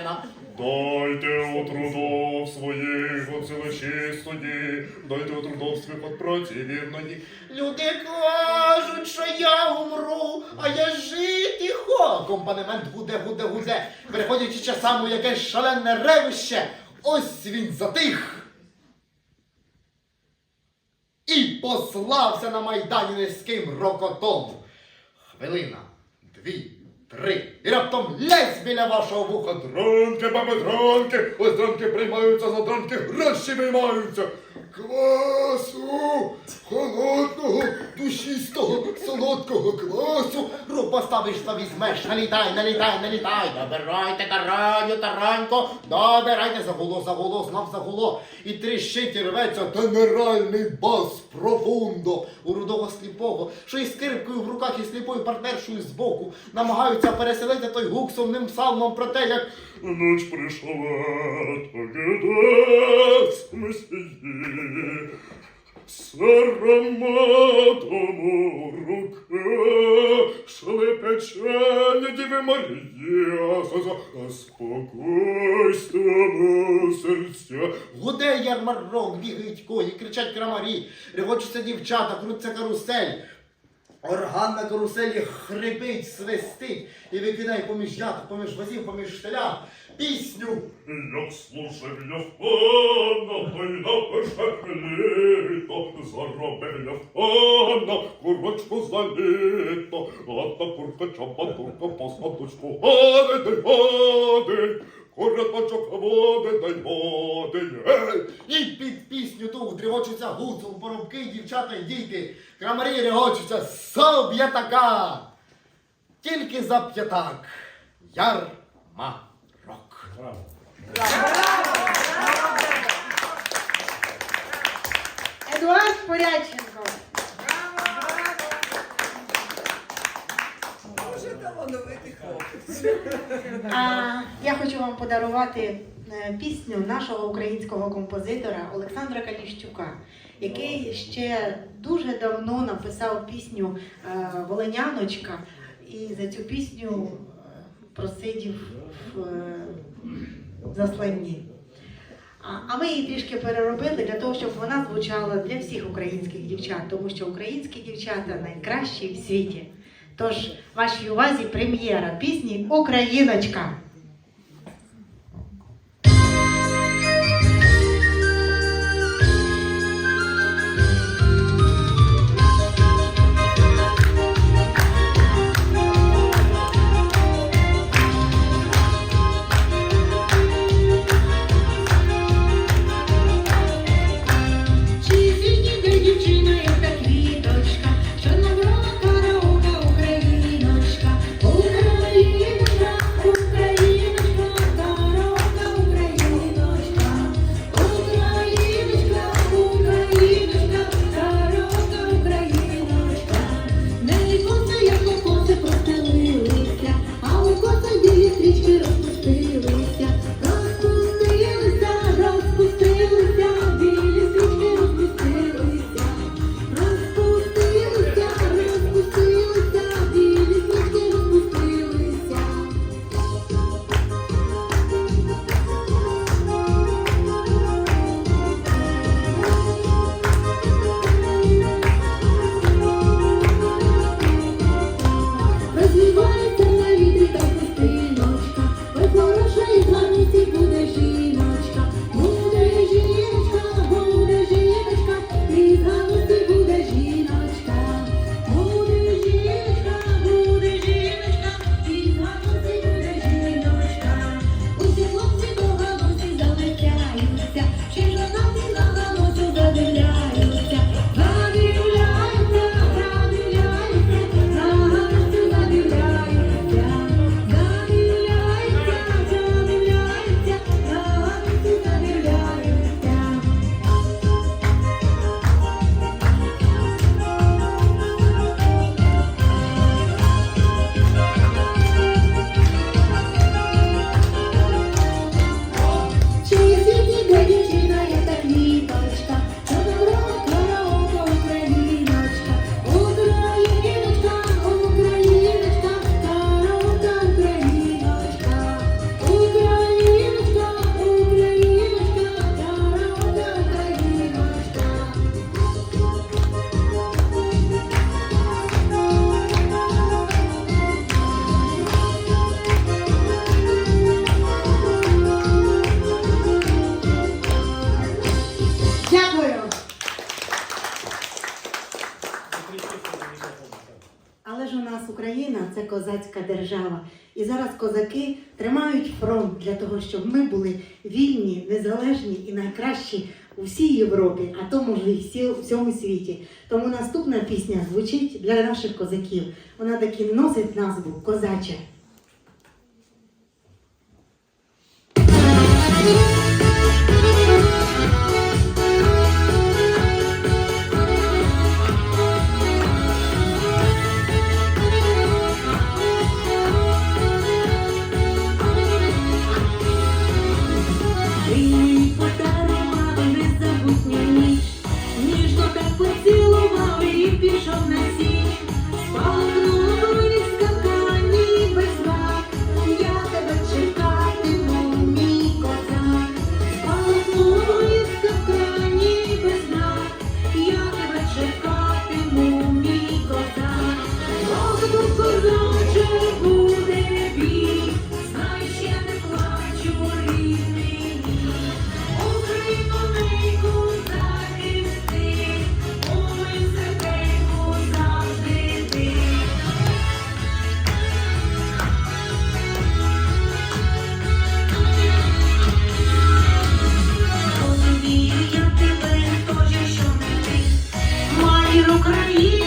дайте. Дайте у трудов своїх оцелечі суді, дайте у трудов своїх от праці вірної. Люди кажуть, що я умру, а я жити хо. Акомпанемент гуде, гуде, гуде, переходячи часами у якесь шалене ревище, ось він затих. І послався на майдані низьким рокотом. Хвилина, дві, три, і раптом лезь біля вашого вуха. Дранки, баби, дронки, ось дронки приймаються, за дранки гроші виймаються. Квасу, холодного, душистого, солодкого квасу. Рук поставиш, то візьмеш, налітай, налітай, налітай, добирайте тараню, таранько, добирайте загуло, загуло, знов загуло, і тріщить і рветься генеральний бас профундо у рудого сліпого, що із скрипкою в руках і сліпою партнершою збоку намагаються переселити той гук сумним псалмом про те, як Ночь пришла, тогда месье, с ароматом у руках шли печальні Діви Марія, спокойственно серця. гуде ярмарок, бігають коні, кричать крамарі, регочуться дівчата, крутиться карусель. Орган на каруселі хрипить, свистить і викидає поміж яток, поміж возів, поміж штиля пісню. Як служив я в пана, ой на перше літо, заробив пана, курочку за літо, а та курка чапатурка по садочку, годи дай годи, куряточок води дай води, ей! І під пісню ту дрігочуться гуцул, поробки, дівчата й діти. Крамарі регочуться, соб я така. Тільки за п'ятак. Ярмарок. Едуард Порядченко. А, я хочу вам подарувати е, пісню нашого українського композитора Олександра Каліщука, який ще дуже давно написав пісню е, Волиняночка, і за цю пісню е, просидів в засланні. А ми її трішки переробили для того, щоб вона звучала для всіх українських дівчат, тому що українські дівчата найкращі в світі. Тож, вашій увазі прем'єра пісні Україночка. це козацька держава. І зараз козаки тримають фронт для того, щоб ми були вільні, незалежні і найкращі у всій Європі, а тому ж і у всьому світі. Тому наступна пісня звучить для наших козаків. Вона таки носить назву Козача. Україні.